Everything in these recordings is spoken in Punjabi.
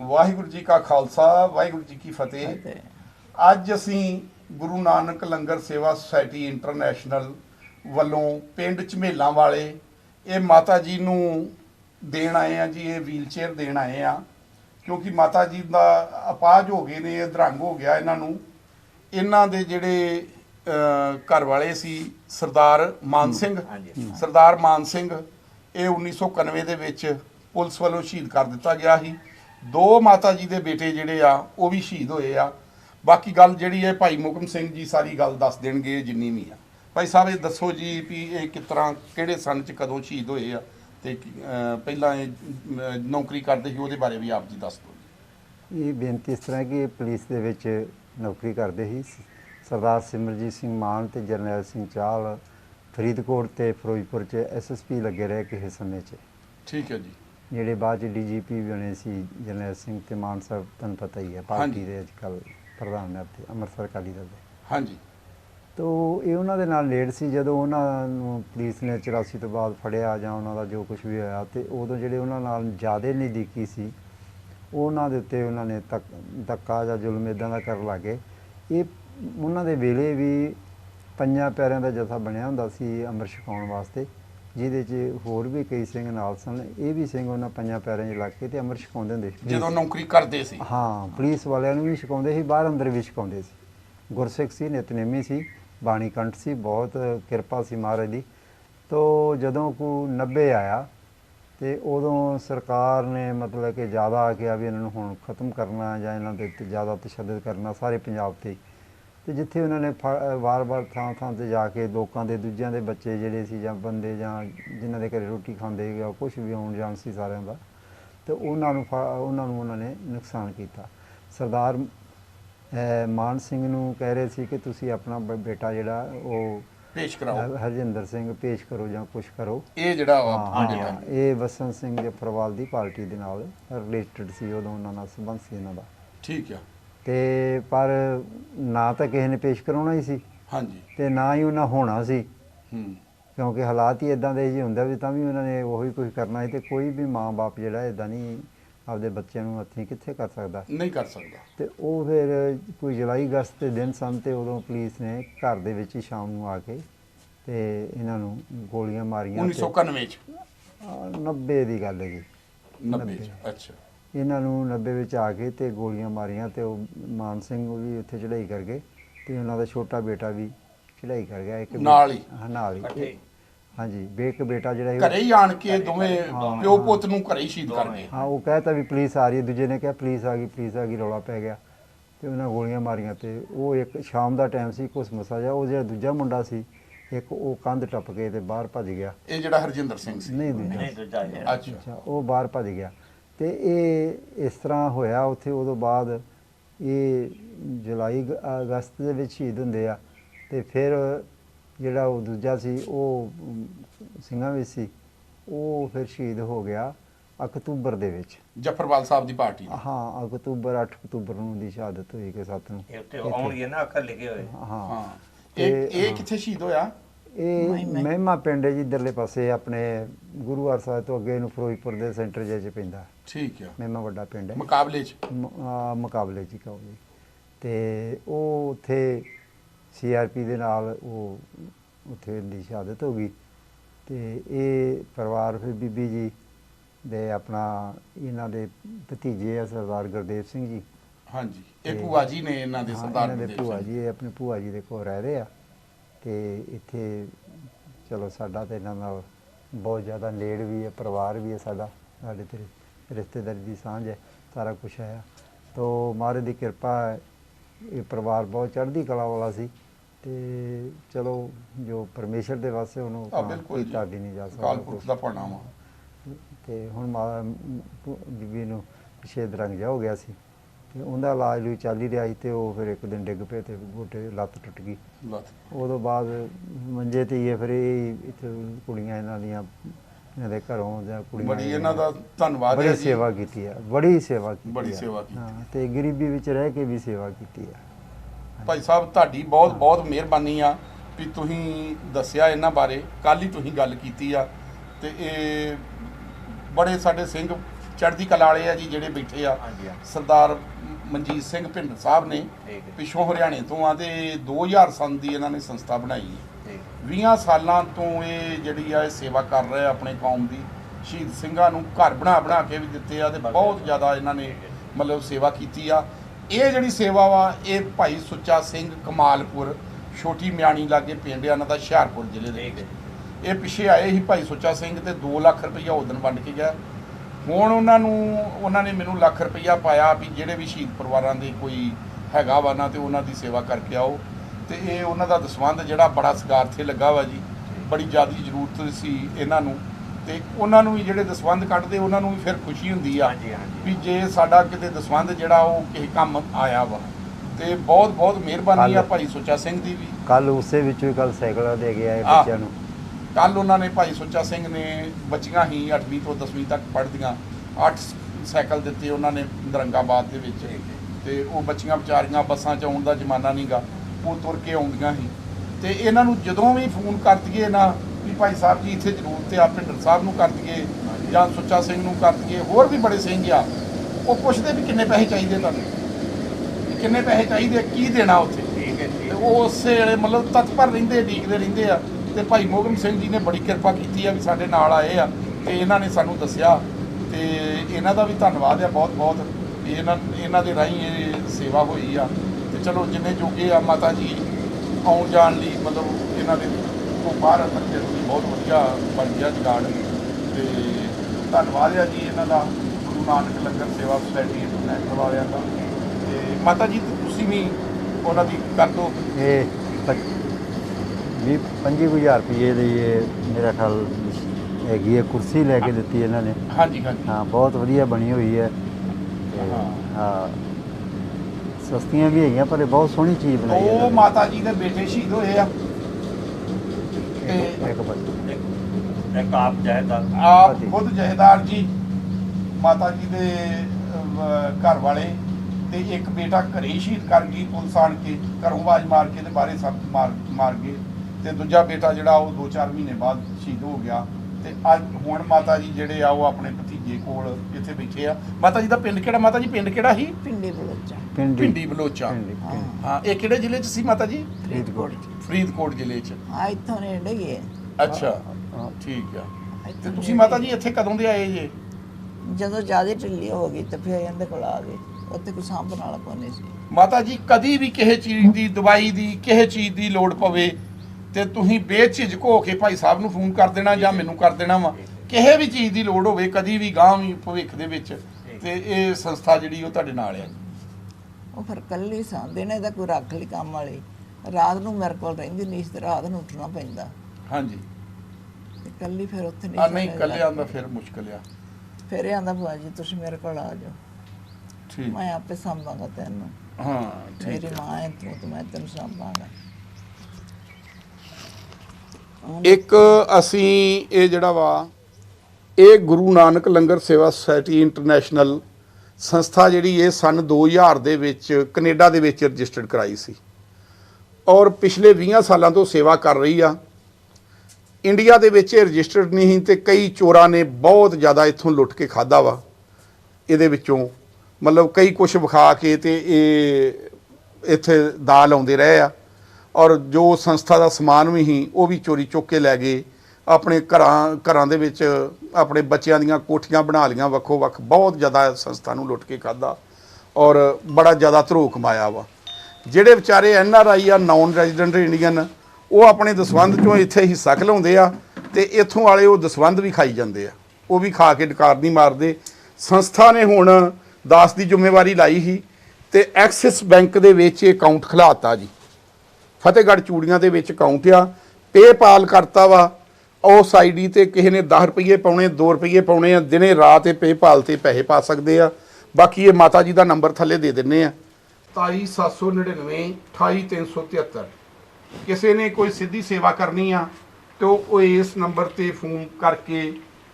ਵਾਹਿਗੁਰੂ ਜੀ ਕਾ ਖਾਲਸਾ ਵਾਹਿਗੁਰੂ ਜੀ ਕੀ ਫਤਿਹ। ਅੱਜ ਅਸੀਂ ਗੁਰੂ ਨਾਨਕ ਲੰਗਰ ਸੇਵਾ ਸੁਸਾਇਟੀ ਇੰਟਰਨੈਸ਼ਨਲ ਵੱਲੋਂ ਪਿੰਡ ਝਮੇਲਾਂ ਵਾਲੇ ਇਹ ਮਾਤਾ ਜੀ ਨੂੰ ਦੇਣ ਆਏ ਆ ਜੀ ਇਹ ਵੀਲਚੇਅਰ ਦੇਣ ਆਏ ਆ ਕਿਉਂਕਿ ਮਾਤਾ ਜੀ ਦਾ ਅਪਾਜ ਹੋ ਗਏ ਨੇ ਅਧਰੰਗ ਹੋ ਗਿਆ ਇਹਨਾਂ ਨੂੰ। ਇਹਨਾਂ ਦੇ ਜਿਹੜੇ ਘਰ ਵਾਲੇ ਸੀ ਸਰਦਾਰ ਮਾਨ ਸਿੰਘ। ਸਰਦਾਰ ਮਾਨ ਸਿੰਘ ਇਹ 1991 ਦੇ ਵਿੱਚ ਪੁਲਿਸ ਵੱਲੋਂ ਸ਼ਹੀਦ ਕਰ ਦਿੱਤਾ ਗਿਆ ਸੀ। ਦੋ ਮਾਤਾ ਜੀ ਦੇ ਬੇਟੇ ਜਿਹੜੇ ਆ ਉਹ ਵੀ ਸ਼ਹੀਦ ਹੋਏ ਆ। ਬਾਕੀ ਗੱਲ ਜਿਹੜੀ ਹੈ ਭਾਈ ਮੁਕਮ ਸਿੰਘ ਜੀ ਸਾਰੀ ਗੱਲ ਦੱਸ ਦੇਣਗੇ ਜਿੰਨੀ ਵੀ ਆ। ਭਾਈ ਸਾਹਿਬ ਇਹ ਦੱਸੋ ਜੀ ਵੀ ਇਹ ਕਿਸ ਤਰ੍ਹਾਂ ਕਿਹੜੇ ਸਨ ਚ ਕਦੋਂ ਸ਼ਹੀਦ ਹੋਏ ਆ? ਤੇ ਪਹਿਲਾਂ ਇਹ ਨੌਕਰੀ ਕਰਦੇ ਸੀ ਉਹਦੇ ਬਾਰੇ ਵੀ ਆਪ ਜੀ ਦੱਸ ਦਿਓ ਜੀ। ਇਹ ਬੇਨਤੀ ਇਸ ਤਰ੍ਹਾਂ ਕਿ ਪੁਲਿਸ ਦੇ ਵਿੱਚ ਨੌਕਰੀ ਕਰਦੇ ਸੀ। ਸਰਦਾਰ ਸਿਮਰਜੀਤ ਸਿੰਘ ਮਾਨ ਤੇ ਜਰਨੈਲ ਸਿੰਘ ਚਾਹਲ ਫਰੀਦਕੋਟ ਤੇ ਫਿਰੋਜ਼ਪੁਰ 'ਚ ਐਸਐਸਪੀ ਲੱਗੇ ਰਹੇ ਕਿਸੇ ਸਮੇਂ 'ਚ। ਠੀਕ ਹੈ ਜੀ। ਜਿਹੜੇ ਬਾਅਦ 'ਚ ਡੀਜੀਪੀ ਬਣੇ ਸੀ ਜਰਨੈਲ ਸਿੰਘ ਤੇ ਮਾਨ ਸਾਹਿਬ ਤੁਹਾਨੂੰ ਪਤਾ ਹੀ ਹੈ ਪਾਰਟੀ। ਦੇ ਅੱਜ ਕੱਲ ਪ੍ਰਧਾਨ ਨੇ ਤੇ ਅੰਮ੍ਰਿਤਸਰ ਅਕਾਲੀ ਦਲ ਦੇ। ਹਾਂਜੀ। ਤੋ ਇਹ ਉਹਨਾਂ ਦੇ ਨਾਲ ਲੇਟ ਸੀ ਜਦੋਂ ਉਹਨਾਂ ਨੂੰ ਪੁਲਿਸ ਨੇ 84 ਤੋਂ ਬਾਅਦ ਫੜਿਆ ਜਾਂ ਉਹਨਾਂ ਦਾ ਜੋ ਕੁਝ ਵੀ ਹੋਇਆ ਤੇ ਉਦੋਂ ਜਿਹੜੇ ਉਹਨਾਂ ਨਾਲ ਜ਼ਿਆਦਾ ਨਜ਼ਦੀਕੀ ਸੀ ਉਹਨਾਂ ਦੇ ਉੱਤੇ ਉਹਨਾਂ ਨੇ ਤੱਕ ਧੱਕਾ ਜਾਂ ਜ਼ੁਲਮ ਇਦਾਂ ਦਾ ਕਰਨ ਲੱਗੇ। ਇਹ ਉਹਨਾਂ ਦੇ ਵੇਲੇ ਵੀ ਪੰਜਾਂ ਪਿਆਰਿਆਂ ਦਾ ਜਥਾ ਬਣਿਆ ਹੁੰਦਾ ਸੀ ਅੰਮ੍ਰਿਤ ਛਕਾਉਣ ਵਾਸਤੇ। ਜਿਹਦੇ 'ਚ ਹੋਰ ਵੀ ਕਈ ਸਿੰਘ ਨਾਲ ਸਨ। ਇਹ ਵੀ ਸਿੰਘ ਉਹਨਾਂ ਪੰਜਾਂ ਪਿਆਰਿਆਂ 'ਚ ਲੱਗ ਕੇ ਤੇ ਅੰਮ੍ਰਿਤ ਛਕਾਉਂਦੇ ਹੁੰਦੇ ਸੀ। ਜਦੋਂ ਨੌਕਰੀ ਕਰਦੇ ਸੀ। ਹਾਂ ਪੁਲਿਸ ਵਾਲਿਆਂ ਨੂੰ ਵੀ ਛਕਾਉਂਦੇ ਸੀ ਬਾਹਰ ਅੰਦਰ ਵੀ ਛਕਾਉਂਦੇ ਸੀ। ਗੁਰਸਿੱਖ ਸੀ ਨਿਤਨੇਮੀ ਸੀ ਬਾਣੀ ਕੰਠ ਸੀ ਬਹੁਤ ਕਿਰਪਾ ਸੀ ਮਹਾਰਾਜ ਦੀ। ਤੋ ਜਦੋਂ ਕੋ 90 ਆਇਆ ਤੇ ਉਦੋਂ ਸਰਕਾਰ ਨੇ ਮਤਲਬ ਕਿ ਜ਼ਿਆਦਾ ਆ ਗਿਆ ਵੀ ਇਹਨਾਂ ਨੂੰ ਹੁਣ ਖਤਮ ਕਰਨਾ ਜਾਂ ਇਹਨਾਂ ਦੇ ਉੱਤੇ ਜ਼ਿਆਦਾ ਤਸ਼ੱਦਦ ਕਰਨਾ ਸਾਰੇ ਪੰਜਾਬ ਤੇ। ਤੇ ਜਿੱਥੇ ਉਹਨਾਂ ਨੇ ਵਾਰ-ਵਾਰ ਥਾਂ ਥਾਂ ਤੇ ਜਾ ਕੇ ਲੋਕਾਂ ਦੇ ਦੂਜਿਆਂ ਦੇ ਬੱਚੇ ਜਿਹੜੇ ਸੀ ਜਾਂ ਬੰਦੇ ਜਾਂ ਜਿਨ੍ਹਾਂ ਦੇ ਘਰੇ ਰੋਟੀ ਖਾਂਦੇ ਜਾਂ ਕੁਝ ਵੀ ਆਉਣ ਜਾਣ ਸੀ ਸਾਰਿਆਂ ਦਾ ਤੇ ਉਹਨਾਂ ਨੂੰ ਉਹਨਾਂ ਨੂੰ ਉਹਨਾਂ ਨੇ ਨੁਕਸਾਨ ਕੀਤਾ। ਸਰਦਾਰ ਮਾਨ ਸਿੰਘ ਨੂੰ ਕਹਿ ਰਹੇ ਸੀ ਕਿ ਤੁਸੀਂ ਆਪਣਾ ਬੇਟਾ ਜਿਹੜਾ ਉਹ ਪੇਸ਼ ਕਰਾਓ। ਹਰ- ਹਰਜਿੰਦਰ ਸਿੰਘ ਪੇਸ਼ ਕਰੋ ਜਾਂ ਕੁਝ ਕਰੋ। ਇਹ ਜਿਹੜਾ ਹਾਂ, ਇਹ ਵਸੰਤ ਸਿੰਘ ਜਫਰਵਾਲ ਦੀ ਪਾਰਟੀ ਦੇ ਨਾਲ ਰਿਲੇਟਡ ਸੀ ਉਦੋਂ ਉਹਨਾਂ ਨਾਲ ਸੰਬੰਧ ਸੀ ਇਹਨਾਂ ਦਾ। ਠੀਕ ਆ। ਤੇ ਪਰ ਨਾ ਤਾਂ ਕਿਸੇ ਨੇ ਪੇਸ਼ ਕਰਾਉਣਾ ਹੀ ਸੀ। ਹਾਂਜੀ। ਤੇ ਨਾ ਹੀ ਉਹਨਾਂ ਹੋਣਾ ਸੀ। ਹੂੰ। ਕਿਉਂਕਿ ਹਾਲਾਤ ਹੀ ਇਦਾਂ ਦੇ ਜੀ ਹੁੰਦਾ ਵੀ ਤਾਂ ਵੀ ਉਹਨਾਂ ਨੇ ਉਹੀ ਕੁਝ ਕਰਨਾ ਸੀ ਤੇ ਕੋਈ ਵੀ ਮਾਂ-ਬਾਪ ਜਿਹੜਾ ਇਦਾਂ ਨਹੀਂ ਆਪਦੇ ਬੱਚਿਆਂ ਨੂੰ ਹੱਥੀਂ ਕਿੱਥੇ ਕਰ ਸਕਦਾ? ਨਹੀਂ ਕਰ ਸਕਦਾ। ਤੇ ਉਹ ਫਿਰ ਕੋਈ ਜੁਲਾਈ ਅਗਸਤ ਦੇ ਦਿਨ ਸਨ ਤੇ ਉਦੋਂ ਪੁਲਿਸ ਨੇ ਘਰ ਦੇ ਵਿੱਚ ਹੀ ਸ਼ਾਮ ਨੂੰ ਆ ਕੇ ਤੇ ਇਹਨਾਂ ਨੂੰ ਗੋਲੀਆਂ ਮਾਰੀਆਂ ਤੇ 1991 ਚ? ਆਹ 90 ਦੀ ਗੱਲ ਹੈ ਜੀ 90 ਚ ਅੱਛਾ। ਇਹਨਾਂ ਨੂੰ 90 ਵਿੱਚ ਆ ਕੇ ਤੇ ਗੋਲੀਆਂ ਮਾਰੀਆਂ ਤੇ ਉਹ ਮਾਨ ਸਿੰਘ ਉਹ ਵੀ ਉੱਥੇ ਚੜ੍ਹਾਈ ਕਰ ਗਏ ਤੇ ਉਹਨਾਂ ਦਾ ਛੋਟਾ ਬੇਟਾ ਵੀ ਚੜ੍ਹਾਈ ਕਰ ਗਿਆ ਇੱਕ ਨਾਲ ਹੀ? ਹਾਂ ਨਾਲ ਹੀ? ਹਾਂਜੀ ਬੇਕ ਬੇਟਾ ਜਿਹੜਾ ਸੀ ਘਰੇ ਹੀ ਆਣ ਕੇ ਦੋਵੇਂ। ਪਿਓ ਪੁੱਤ ਨੂੰ ਘਰੇ ਹੀ ਸ਼ਹੀਦ ਕਰ ਗਏ। ਹਾਂ ਉਹ ਕਹਿਤਾ ਵੀ ਪੁਲਿਸ ਆ ਰਹੀ ਹੈ। ਦੂਜੇ ਨੇ ਕਿਹਾ ਪੁਲਿਸ ਆ ਗਈ ਪੁਲਿਸ ਆ ਗਈ ਰੌਲਾ ਪੈ ਗਿਆ। ਤੇ ਉਹਨਾਂ ਗੋਲੀਆਂ ਮਾਰੀਆਂ ਤੇ ਉਹ ਇੱਕ ਸ਼ਾਮ ਦਾ ਟਾਈਮ ਸੀ ਕੁਛ ਮਸਾ ਜਾ। ਉਹ ਜਿਹੜਾ ਦੂਜਾ ਮੁੰਡਾ ਸੀ ਇੱਕ ਉਹ ਕੰਧ ਟੱਪ ਕੇ ਤੇ ਬਾਹਰ ਭੱਜ ਗਿਆ। ਇਹ ਜਿਹੜਾ ਹਰਜਿੰਦਰ ਸਿੰਘ ਸੀ। ਨਹੀਂ ਦੂਜਾ। ਅੱਛਾ ਉਹ ਬਾਹਰ ਭੱਜ ਗਿਆ। ਤੇ ਇਹ ਇਸ ਤਰ੍ਹਾਂ ਹੋਇਆ ਉੱਥੇ ਉਦੋਂ ਬਾਅਦ ਇਹ ਜੁਲਾਈ ਅਗਸਤ ਦੇ ਵਿੱਚ ਸ਼ਹੀਦ ਹੁੰਦੇ ਆ ਤੇ ਫਿਰ ਜਿਹੜਾ ਉਹ ਦੂਜਾ ਸੀ ਉਹ ਸਿੰਘਾਂ ਵਿੱਚ ਸੀ ਉਹ ਫਿਰ ਸ਼ਹੀਦ ਹੋ ਗਿਆ ਅਕਤੂਬਰ ਦੇ ਵਿੱਚ। ਜਫਰਵਾਲ ਸਾਹਿਬ ਦੀ ਪਾਰਟੀ। ਹਾਂ ਅਕਤੂਬਰ 8 ਅਕਤੂਬਰ ਨੂੰ ਦੀ ਸ਼ਹਾਦਤ ਹੋਈ ਕਿ ਸੱਤ ਨੂੰ। ਇਹ ਉੱਤੇ ਆਉਣਗੇ ਨਾ ਅੱਖਰ ਲਿਖੇ ਹੋਏ। ਹਾਂ। ਹਾਂ। ਇਹ ਤੇ- ਇਹ। ਕਿੱਥੇ ਸ਼ਹੀਦ ਹੋਇਆ? ਇਹ ਮਹਿਮਾ ਪਿੰਡ ਹੈ ਜੀ ਇੱਧਰਲੇ ਪਾਸੇ ਆਪਣੇ ਗੁਰੂ ਹਰ ਸਾਹਿਬ ਤੋਂ ਅੱਗੇ ਨੂੰ ਫਿਰੋਜ਼ਪੁਰ ਦੇ ਸੈਂਟਰ ਜੇ ਚ ਪੈਂਦਾ। ਠੀਕ ਆ। ਮਹਿਮਾ ਵੱਡਾ ਪਿੰਡ ਹੈ। ਮੁਕਾਬਲੇ ਚ? ਮੁਕਾਬਲੇ ਚ ਕਹੋ ਜੀ। ਤੇ ਉਹ ਉੱਥੇ ਸੀਆਰਪੀ ਦੇ ਨਾਲ ਉਹ ਉੱਥੇ ਦੀ ਸ਼ਹਾਦਤ ਹੋ ਗਈ। ਤੇ ਇਹ ਪਰਿਵਾਰ ਫਿਰ ਬੀਬੀ ਜੀ ਦੇ ਆਪਣਾ ਇਹਨਾਂ ਦੇ ਭਤੀਜੇ ਆ ਸਰਦਾਰ ਗੁਰਦੇਵ ਸਿੰਘ ਜੀ। ਹਾਂਜੀ। ਇਹ ਭੂਆ ਜੀ ਨੇ ਇਹਨਾਂ ਦੇ ਹਾਂ, ਸਰਦਾਰ ਦੇ ਗੁਰਦੇਵ ਭੂਆ ਸਿੰਘ। ਜੀ। ਇਹ ਆਪਣੇ ਭੂਆ ਜੀ ਦੇ ਕੋਲ ਰਹਿ ਰਹੇ ਆ। ਤੇ ਇੱਥੇ ਚਲੋ ਸਾਡਾ ਤੇ ਇਹਨਾਂ ਨਾਲ ਬਹੁਤ ਜ਼ਿਆਦਾ ਨੇੜ ਵੀ ਹੈ ਪਰਿਵਾਰ ਵੀ ਹੈ ਸਾਡਾ ਸਾਡੇ ਤੇ ਰਿਸ਼ਤੇਦਾਰੀ ਦੀ ਸਾਂਝ ਹੈ ਸਾਰਾ ਕੁਝ ਹੈ। ਤੋ ਮਹਾਰਾਜ ਦੀ ਕਿਰਪਾ ਇਹ ਪਰਿਵਾਰ ਬਹੁਤ ਚੜ੍ਹਦੀ ਕਲਾ ਵਾਲਾ ਸੀ ਤੇ ਚਲੋ ਜੋ ਪਰਮੇਸ਼ਰ ਦੇ ਵਾਸਤੇ ਉਹਨੂੰ ਕੀਤਾ ਵੀ ਨਹੀਂ ਜਾ ਸਕਦਾ। ਪੁਰਖ ਦਾ ਆ ਤੇ ਹੁਣ ਬੀਬੀ ਨੂੰ ਪਿਛੇ ਦਰੰਗ ਜਾ ਹੋ ਗਿਆ ਸੀ। ਤੇ ਉਹਦਾ ਇਲਾਜ ਲਈ ਚੱਲ ਹੀ ਰਿਹਾ ਸੀ ਤੇ ਉਹ ਫਿਰ ਇੱਕ ਦਿਨ ਡਿੱਗ ਪਏ ਤੇ ਗੋਟੇ ਲੱਤ ਟੁੱਟ ਗਈ ਲੱਤ। ਉਦੋਂ ਬਾਅਦ ਮੰਜੇ ਤੇ ਹੀ ਹੈ ਫਿਰ ਇਹ ਇੱਥੇ ਕੁੜੀਆਂ ਇਹਨਾਂ ਦੀਆਂ ਇਹਨਾਂ ਦੇ ਘਰੋਂ ਜਾਂ ਕੁੜੀਆਂ ਬੜੀ ਇਹਨਾਂ ਦਾ ਧੰਨਵਾਦ ਹੈ ਬੜੀ ਜੀ। ਸੇਵਾ ਕੀਤੀ ਹੈ ਬੜੀ ਸੇਵਾ ਕੀਤੀ ਬੜੀ ਹੈ। ਸੇਵਾ ਕੀਤੀ ਹਾਂ ਤੇ ਗਰੀਬੀ ਵਿੱਚ ਰਹਿ ਕੇ ਵੀ ਸੇਵਾ ਕੀਤੀ ਹੈ ਭਾਈ ਸਾਹਿਬ ਤੁਹਾਡੀ ਬਹੁਤ ਬਹੁਤ ਮਿਹਰਬਾਨੀ ਆ ਵੀ ਤੁਸੀਂ ਦੱਸਿਆ ਇਹਨਾਂ ਬਾਰੇ ਕੱਲ ਹੀ ਤੁਸੀਂ ਗੱਲ ਕੀਤੀ ਆ ਤੇ ਇਹ ਬੜੇ ਸਾਡੇ ਸਿੰਘ ਚੜ੍ਹਦੀ ਕਲਾ ਵਾਲੇ ਆ ਜੀ ਜਿਹੜੇ ਬੈਠੇ ਆ। ਹਾਂਜੀ ਹਾਂਜੀ। ਸਰਦਾਰ ਮਨਜੀਤ ਸਿੰਘ ਭਿੰਡਰ ਸਾਹਿਬ ਨੇ ਠੀਕ ਹੈ। ਪਿਛੋਂ ਹਰਿਆਣੇ ਤੋਂ ਆ ਤੇ 2000 ਸੰਨ ਦੀ ਇਹਨਾਂ ਨੇ ਸੰਸਥਾ ਬਣਾਈ ਹੈ। ਠੀਕ 20 ਸਾਲਾਂ ਤੋਂ ਇਹ ਜਿਹੜੀ ਆ ਇਹ ਸੇਵਾ ਕਰ ਰਹੇ ਆ ਆਪਣੇ ਕੌਮ ਦੀ। ਸ਼ਹੀਦ ਸਿੰਘਾਂ ਨੂੰ ਘਰ ਬਣਾ ਬਣਾ ਕੇ ਵੀ ਦਿੱਤੇ ਆ ਤੇ ਬਹੁਤ ਜ਼ਿਆਦਾ ਇਹਨਾਂ ਨੇ ਮਤਲਬ ਸੇਵਾ ਕੀਤੀ ਆ। ਇਹ ਜਿਹੜੀ ਸੇਵਾ ਵਾ ਇਹ ਭਾਈ ਸੁੱਚਾ ਸਿੰਘ ਕਮਾਲਪੁਰ ਛੋਟੀ ਮਿਆਣੀ ਲਾਗੇ ਪਿੰਡ ਆ ਇਹਨਾਂ ਦਾ ਹੁਸ਼ਿਆਰਪੁਰ ਜ਼ਿਲ੍ਹੇ ਦੇ ਠੀਕ ਵਿੱਚ। ਹੈ ਇਹ ਪਿੱਛੇ ਆਏ ਸੀ ਭਾਈ ਸੁੱਚਾ ਸਿੰਘ ਤੇ 2 ਲੱਖ ਰੁਪਈਆ ਉਦੋਂ ਵੰਡ ਕੇ ਗਿਆ। ਹੁਣ ਉਹਨਾਂ ਨੂੰ ਉਹਨਾਂ ਨੇ ਮੈਨੂੰ ਲੱਖ ਰੁਪਈਆ ਪਾਇਆ ਵੀ ਜਿਹੜੇ ਵੀ ਸ਼ਹੀਦ ਪਰਿਵਾਰਾਂ ਦੇ ਕੋਈ ਹੈਗਾ ਵਾ ਨਾ ਤੇ ਉਹਨਾਂ ਦੀ ਸੇਵਾ ਕਰਕੇ ਆਓ। ਤੇ ਇਹ ਉਹਨਾਂ ਦਾ ਦਸਵੰਧ ਜਿਹੜਾ ਬੜਾ ਸਗਾਰਥੇ ਲੱਗਾ ਵਾ ਜੀ। ਬੜੀ ਜ਼ਿਆਦੀ ਜ਼ਰੂਰਤ ਸੀ ਇਹਨਾਂ ਨੂੰ। ਤੇ ਉਹਨਾਂ ਨੂੰ ਵੀ ਜਿਹੜੇ ਦਸਵੰਧ ਕੱਢਦੇ ਉਹਨਾਂ ਨੂੰ ਵੀ ਫਿਰ ਖੁਸ਼ੀ ਹੁੰਦੀ ਆ ਵੀ ਜੇ ਸਾਡਾ ਕਿਤੇ ਦਸਵੰਧ ਜਿਹੜਾ ਉਹ ਕਿਸੇ ਕੰਮ ਆਇਆ ਵਾ। ਤੇ ਬਹੁਤ ਬਹੁਤ ਮਿਹਰਬਾਨੀ ਆ ਭਾਈ ਸੁੱਚਾ ਸਿੰਘ ਦੀ ਵੀ। ਕੱਲ ਉਸੇ ਵਿੱਚੋਂ ਹੀ ਕੱਲ ਸਾਈਕਲ ਦੇ ਆਏ ਆਹ। ਬੱਚਿਆਂ ਨੂੰ। ਕੱਲ ਉਹਨਾਂ ਨੇ ਭਾਈ ਸੁੱਚਾ ਸਿੰਘ ਨੇ ਬੱਚੀਆਂ ਹੀ 8ਵੀਂ ਤੋਂ 10ਵੀਂ ਤੱਕ ਪੜ੍ਹਦੀਆਂ 8 ਸਾਈਕਲ ਦਿੱਤੇ ਉਹਨਾਂ ਨੇ ਦਰੰਗਾਬਾਦ ਦੇ ਵਿੱਚ। ਤੇ ਉਹ ਬੱਚੀਆਂ ਵਿਚਾਰੀਆਂ ਬੱਸਾਂ 'ਚ ਆਉਣ ਦਾ ਜ਼ਮਾਨਾ ਨਹੀਂਗਾ ਉਹ ਤੁਰ ਕੇ ਆਉਂਦੀਆਂ ਸੀ। ਤੇ ਇਹਨਾਂ ਨੂੰ ਜਦੋਂ ਵੀ ਫੋਨ ਕਰ ਦਈਏ ਨਾ ਵੀ ਭਾਈ ਸਾਹਿਬ ਜੀ ਇੱਥੇ ਜ਼ਰੂਰਤ ਆ ਭਿੰਡਰ ਸਾਹਿਬ ਨੂੰ ਕਰ ਦਈਏ ਜਾਂ ਸੁੱਚਾ ਸਿੰਘ ਨੂੰ ਕਰ ਦਈਏ ਹੋਰ ਵੀ ਬੜੇ ਸਿੰਘ ਆ ਉਹ ਪੁੱਛਦੇ ਵੀ ਕਿੰਨੇ ਪੈਸੇ ਚਾਹੀਦੇ ਤੁਹਾਨੂੰ? ਕਿੰਨੇ ਪੈਸੇ ਚਾਹੀਦੇ ਆ, ਕੀ ਦੇਣਾ ਉੱਥੇ? ਠੀਕ ਹੈ ਉਹ ਉਸੇ ਵੇਲੇ ਮਤਲਬ ਤਤਪਰ ਰਹਿੰਦੇ ਡੀਕਦੇ ਰਹਿੰਦੇ ਆ। ਤੇ ਭਾਈ ਮੋਗਮ ਸਿੰਘ ਜੀ ਨੇ ਬੜੀ ਕਿਰਪਾ ਕੀਤੀ ਆ ਵੀ ਸਾਡੇ ਨਾਲ ਆਏ ਆ ਤੇ ਇਹਨਾਂ ਨੇ ਸਾਨੂੰ ਦੱਸਿਆ ਤੇ ਇਹਨਾਂ ਦਾ ਵੀ ਧੰਨਵਾਦ ਆ ਬਹੁਤ ਬਹੁਤ ਇਹਨਾਂ ਇਹਨਾਂ ਦੇ ਰਾਹੀਂ ਇਹ ਸੇਵਾ ਹੋਈ ਆ। ਤੇ ਚਲੋ ਜਿੰਨੇ ਜੋਗੇ ਆ ਮਾਤਾ ਜੀ ਆਉਣ ਜਾਣ ਲਈ, ਮਤਲਬ ਇਹਨਾਂ ਦੇ ਉਹ ਬਾਹਰ ਬੱਚੇ ਨੂੰ ਬਹੁਤ ਵਧੀਆ ਬਣ ਗਿਆ ਜਗਾੜ। ਤੇ ਧੰਨਵਾਦ ਆ ਜੀ ਇਹਨਾਂ ਦਾ, ਗੁਰੂ ਨਾਨਕ ਲੰਗਰ ਸੇਵਾ ਸੁਸਾਇਟੀ ਇੰਟਰਨੈਸ਼ਨਲ ਵਾਲਿਆਂ ਦਾ। ਤੇ ਮਾਤਾ ਜੀ, ਤੁਸੀਂ ਵੀ ਉਹਨਾਂ ਦੀ ਕਰ ਦਿਓ। ਇਹ ਵੀ 25000 ਰੁਪਏ ਦੀ ਇਹ ਮੇਰਾ ਖਿਆਲ ਹੈਗੀ ਹੈ ਕੁਰਸੀ ਲੈ ਕੇ ਦਿੱਤੀ ਇਹਨਾਂ ਨੇ। ਹਾਂਜੀ ਹਾਂਜੀ। ਹਾਂ ਬਹੁਤ ਵਧੀਆ ਬਣੀ ਹੋਈ ਹੈ। ਤੇ ਹਾਂ। ਹਾਂ ਸਸਤੀਆਂ ਵੀ ਹੈਗੀਆਂ ਪਰ ਇਹ ਬਹੁਤ ਸੋਹਣੀ ਚੀਜ਼ ਬਣਾਈ ਹੈ ਉਹ। ਮਾਤਾ ਜੀ ਦੇ ਬੇਟੇ ਸ਼ਹੀਦ ਹੋਏ ਆ। ਤੇ ਇੱਕ- ਬੱਚਾ ਇੱਕ ਆਪ ਆਪ। ਖੁਦ ਜਹੇਦਾਰ ਜੀ ਮਾਤਾ ਜੀ ਦੇ ਘਰ ਵਾਲੇ ਤੇ ਇੱਕ ਬੇਟਾ ਘਰੇ ਸ਼ਹੀਦ ਕਰ ਗਈ ਪੁਲਿਸ ਆਣ ਕੇ ਘਰੋਂ ਆਵਾਜ਼ ਮਾਰ ਕੇ ਤੇ ਬਾਰੇ ਸਭ ਮਾਰ ਮਾਰ ਗਏ। ਤੇ ਦੂਜਾ ਬੇਟਾ ਜਿਹੜਾ ਉਹ 2-4 ਮਹੀਨੇ ਬਾਅਦ ਸ਼ਹੀਦ ਹੋ ਗਿਆ ਤੇ ਅੱਜ ਹੁਣ ਮਾਤਾ ਜੀ ਜਿਹੜੇ ਆ ਉਹ ਆਪਣੇ ਭਤੀਜੇ ਕੋਲ ਇੱਥੇ ਬੈਠੇ ਆ। ਮਾਤਾ ਜੀ ਦਾ ਪਿੰਡ ਕਿਹੜਾ? ਮਾਤਾ ਜੀ ਪਿੰਡ ਕਿਹੜਾ ਸੀ? ਪਿੰਡੀ ਬਲੋਚਾ। ਪਿੰਡੀ। ਬਲੋਚਾ। ਹਾਂ ਇਹ ਕਿਹੜੇ ਜ਼ਿਲ੍ਹੇ 'ਚ ਸੀ ਮਾਤਾ ਜੀ? ਫਰੀਦਕੋਟ। ਫਰੀਦਕੋਟ ਜ਼ਿਲ੍ਹੇ 'ਚ। ਆ ਇੱਥੋਂ ਨੇ ਡਗੇ ਅੱਛਾ ਹਾਂ। ਠੀਕ ਆ। ਤੇ ਤੁਸੀਂ ਮਾਤਾ ਜੀ ਇੱਥੇ ਕਦੋਂ ਦੇ ਆਏ ਜੇ? ਜਦੋਂ ਜ਼ਿਆਦਾ ਢਿੱਲੀ ਹੋ ਗਈ ਤਾਂ ਫਿਰ ਇਹਦੇ ਕੋਲ ਆ ਗਏ। ਉੱਥੇ ਕੋਈ ਸਾਂਭਣ ਵਾਲਾ ਕੋਈ ਨਹੀਂ ਸੀ। ਮਾਤਾ ਜੀ ਕਦੀ ਵੀ ਕਿਸੇ ਚੀਜ਼ ਦੀ ਦਵਾਈ ਦੀ ਕਿਸੇ ਚੀਜ਼ ਦੀ ਲੋੜ ਪਵੇ ਤੇ ਤੁਸੀਂ ਬੇਝਿਜਕ ਹੋ ਕੇ ਭਾਈ ਸਾਹਿਬ ਨੂੰ ਫੋਨ ਕਰ ਦੇਣਾ ਜਾਂ ਮੈਨੂੰ ਕਰ ਦੇਣਾ ਵਾ ਕਿਸੇ ਵੀ ਚੀਜ਼ ਦੀ ਲੋੜ ਹੋਵੇ ਕਦੀ ਵੀ ਗਾਂ ਵੀ ਭਵਿੱਖ ਦੇ ਵਿੱਚ ਤੇ ਇਹ ਸੰਸਥਾ ਜਿਹੜੀ ਉਹ ਤੁਹਾਡੇ ਨਾਲ ਆ ਉਹ ਫਿਰ ਕੱਲੀ ਸਾਂ ਦਿਨੇ ਦਾ ਕੋਈ ਰੱਖ ਲਈ ਕੰਮ ਵਾਲੀ। ਰਾਤ ਨੂੰ ਮੇਰੇ ਕੋਲ ਰਹਿੰਦੀ ਨਹੀਂ ਤੇ ਰਾਤ ਨੂੰ ਉੱਠਣਾ ਪੈਂਦਾ। ਹਾਂਜੀ। ਤੇ ਕੱਲੀ ਫਿਰ ਉੱਥੇ ਆ ਸੀ ਨਹੀਂ ਰਹਿ ਕੱਲਿਆਂ ਦਾ। ਫਿਰ ਮੁਸ਼ਕਲ ਆ। ਫਿਰ ਇਹ ਆਂਦਾ ਭੂਆ ਜੀ ਤੁਸੀਂ ਮੇਰੇ ਕੋਲ ਆ ਜਾਓ। ਠੀਕ। ਮੈਂ ਆਪੇ ਸੰਭਾਂਗਾ ਤੈਨੂੰ। ਹਾਂ ਠੀਕ ਮੇਰੀ ਮਾਂ ਹੈ ਤੂੰ ਤੇ ਮੈਂ ਤੈਨੂੰ ਸੰਭਾਂਗਾ। ਇੱਕ ਅਸੀਂ ਇਹ ਜਿਹੜਾ ਵਾ, ਇਹ ਗੁਰੂ ਨਾਨਕ ਲੰਗਰ ਸੇਵਾ ਸੁਸਾਇਟੀ ਇੰਟਰਨੈਸ਼ਨਲ ਸੰਸਥਾ ਜਿਹੜੀ ਇਹ ਸਨ 2000 ਦੇ ਵਿੱਚ ਕੈਨੇਡਾ ਦੇ ਵਿੱਚ ਰਜਿਸਟਰਡ ਕਰਾਈ ਸੀ। ਔਰ ਪਿਛਲੇ 20 ਸਾਲਾਂ ਤੋਂ ਸੇਵਾ ਕਰ ਰਹੀ ਆ। ਇੰਡੀਆ ਦੇ ਵਿੱਚ ਇਹ ਰਜਿਸਟਰਡ ਨਹੀਂ ਸੀ ਤੇ ਕਈ ਚੋਰਾਂ ਨੇ ਬਹੁਤ ਜ਼ਿਆਦਾ ਇੱਥੋਂ ਲੁੱਟ ਕੇ ਖਾਦਾ ਵਾ। ਇਹਦੇ ਵਿੱਚੋਂ ਮਤਲਬ ਕਈ ਕੁਝ ਵਿਖਾ ਕੇ ਤੇ ਇਹ ਇੱਥੇ ਦਾਲ ਆਉਂਦੇ ਰਹੇ ਆ। ਔਰ ਜੋ ਸੰਸਥਾ ਦਾ ਸਮਾਨ ਵੀ ਸੀ, ਉਹ ਵੀ ਚੋਰੀ ਚੁੱਕ ਕੇ ਲੈ ਗਏ। ਆਪਣੇ ਘਰਾਂ ਘਰਾਂ ਦੇ ਵਿੱਚ ਆਪਣੇ ਬੱਚਿਆਂ ਦੀਆਂ ਕੋਠੀਆਂ ਬਣਾ ਲੀਆਂ ਵੱਖੋ ਵੱਖ ਬਹੁਤ ਜ਼ਿਆਦਾ ਸੰਸਥਾ ਨੂੰ ਲੁੱਟ ਕੇ ਖਾਦਾ ਔਰ ਬੜਾ ਜ਼ਿਆਦਾ ਧਰੋ ਕਮਾਇਆ ਵਾ। ਜਿਹੜੇ ਵਿਚਾਰੇ ਐਨ ਆਰ ਆਈ ਆ ਨਾਨ ਰੈਜ਼ੀਡੈਂਟ ਇੰਡੀਅਨ ਉਹ ਆਪਣੇ ਦਸਵੰਧ ਚੋਂ ਇੱਥੇ ਹਿੱਸਾ ਖਿਲਾਉਂਦੇ ਆ ਤੇ ਇੱਥੋਂ ਵਾਲੇ ਉਹ ਦਸਵੰਧ ਵੀ ਖਾਈ ਜਾਂਦੇ ਆ। ਉਹ ਵੀ ਖਾ ਕੇ ਡਕਾਰ ਨਹੀਂ ਮਾਰਦੇ। ਸੰਸਥਾ ਨੇ ਹੁਣ ਦਾਸ ਦੀ ਜ਼ਿੰਮੇਵਾਰੀ ਲਾਈ ਸੀ ਤੇ ਐਕਸਿਸ ਬੈਂਕ ਦੇ ਵਿੱਚ ਇਹ ਅਕਾਊਂਟ ਖਿਲਾਤਾ ਜੀ। ਫਤਿਹਗੜ੍ਹ ਚੂੜੀਆਂ ਦੇ ਵਿੱਚ ਅਕਾਊਂਟ ਆ ਪੇਪਾਲ ਕਰਤਾ ਵਾ ਉਸ ਆਈਡੀ ਤੇ ਕਿਸੇ ਨੇ 10 ਰੁਪਏ ਪਾਉਣੇ 2 ਰੁਪਏ ਪਾਉਣੇ ਆ, ਦਿਨੇ ਰਾਤ ਇਹ ਪੇਪਾਲ ਤੇ ਪੈਸੇ ਪਾ ਸਕਦੇ ਆ। ਬਾਕੀ ਇਹ ਮਾਤਾ ਜੀ ਦਾ ਨੰਬਰ ਥੱਲੇ ਦੇ ਦਿੰਨੇ ਆ। 27799 28373 ਕਿਸੇ ਨੇ ਕੋਈ ਸਿੱਧੀ ਸੇਵਾ ਕਰਨੀ ਆ, ਤੇ ਉਹ ਇਸ ਨੰਬਰ ਤੇ ਫੋਨ ਕਰਕੇ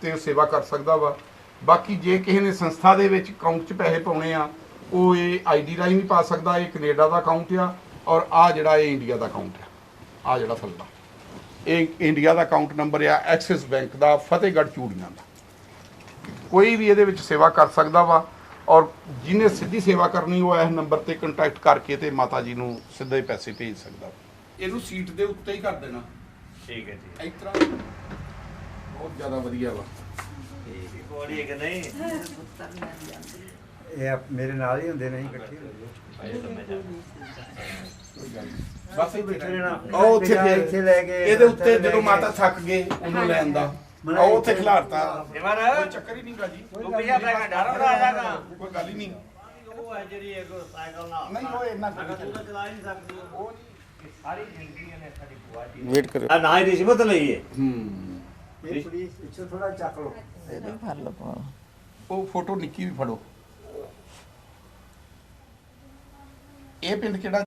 ਤੇ ਸੇਵਾ ਕਰ ਸਕਦਾ ਵਾ। ਬਾਕੀ ਜੇ ਕਿਸੇ ਨੇ ਸੰਸਥਾ ਦੇ ਵਿੱਚ ਅਕਾਊਂਟ 'ਚ ਪੈਸੇ ਪਾਉਣੇ ਆ, ਉਹ ਇਹ ਆਈਡੀ ਰਾਹੀਂ ਵੀ ਪਾ ਸਕਦਾ, ਇਹ ਕੈਨੇਡਾ ਦਾ ਅਕਾਊਂਟ ਆ। ਔਰ ਆ ਜਿਹੜਾ ਇਹ ਇੰਡੀਆ ਦਾ ਅਕਾਊਂਟ ਆ ਆ ਜਿਹੜਾ ਥੱਲੇ ਇਹ ਇੰਡੀਆ ਦਾ ਅਕਾਊਂਟ ਨੰਬਰ ਆ ਐਕਸਿਸ ਬੈਂਕ ਦਾ ਫਤਿਹਗੜ੍ਹ ਚੂੜੀਆਂ ਦਾ। ਕੋਈ ਵੀ ਇਹਦੇ ਵਿੱਚ ਸੇਵਾ ਕਰ ਸਕਦਾ ਵਾ ਔਰ ਜਿਹਨੇ ਸਿੱਧੀ ਸੇਵਾ ਕਰਨੀ ਉਹ ਇਸ ਨੰਬਰ ਤੇ ਕੰਟੈਕਟ ਕਰਕੇ ਤੇ ਮਾਤਾ ਜੀ ਨੂੰ ਸਿੱਧੇ ਪੈਸੇ ਭੇਜ ਸਕਦਾ। ਇਹਨੂੰ ਸੀਟ ਦੇ ਉੱਤੇ ਹੀ ਕਰ ਦੇਣਾ। ਠੀਕ ਹੈ ਜੀ। ਇਸ ਤਰ੍ਹਾਂ ਬਹੁਤ ਜ਼ਿਆਦਾ ਵਧੀਆ ਵਾ। ਠੀਕ ਕੋੜੀ ਕਿ ਨਹੀਂ? ਇਹ ਮੇਰੇ ਨਾਲ ਹੀ ਹੁੰਦੇ ਨੇ ਇਕੱਠੇ। ਬਸ ਇੱਥੇ ਬੈਠੇ ਰਹਿਣਾ। ਉਹ ਉੱਥੇ ਫਿਰ ਇੱਥੇ ਲੈ ਕੇ ਇਹਦੇ ਉੱਤੇ ਜਦੋਂ ਕੇ- ਮਾਤਾ ਥੱਕ ਗਏ ਉਹਨੂੰ ਲੈਣ ਦਾ ਉਹ ਉੱਥੇ ਖਿਲਾਰਤਾ। ਸਿਮਰ ਕੋਈ ਚੱਕਰ ਹੀ ਨਹੀਂਗਾ ਜੀ। ਤੂੰ ਪਿਆ ਬੈਗ ਡਰ ਆ ਜਾਗਾ ਕੋਈ ਗੱਲ ਹੀ ਨਹੀਂ। ਉਹ ਹੈ ਜਿਹੜੀ ਇੱਕ ਸਾਈਕਲ ਨਾਲ। ਨਹੀਂ ਉਹ ਇੰਨਾ ਚਲਾ ਨਹੀਂ ਸਕਦੀ। ਉਹ ਇਹ ਸਾਰੀ ਜ਼ਿੰਦਗੀ ਨੇ ਸਾਡੀ ਬੁਆ ਜੀ ਵੇਟ ਕਰਿਓ ਆ ਨਾ ਹੀ ਰਿਸ਼ਵਤ ਲਈ ਹੈ ਹੂੰ। ਇਹ ਪੁਲਿਸ ਪਿੱਛੋਂ ਥੋੜਾ ਚੱਕ ਲਓ। ਇਹਦੇ ਫੜ ਲਓ। ਉਹ ਫੋਟੋ ਨਿੱਕੀ ਵੀ ਫੜੋ। ਇਹ ਪਿੰਡ ਕਿਹੜਾ?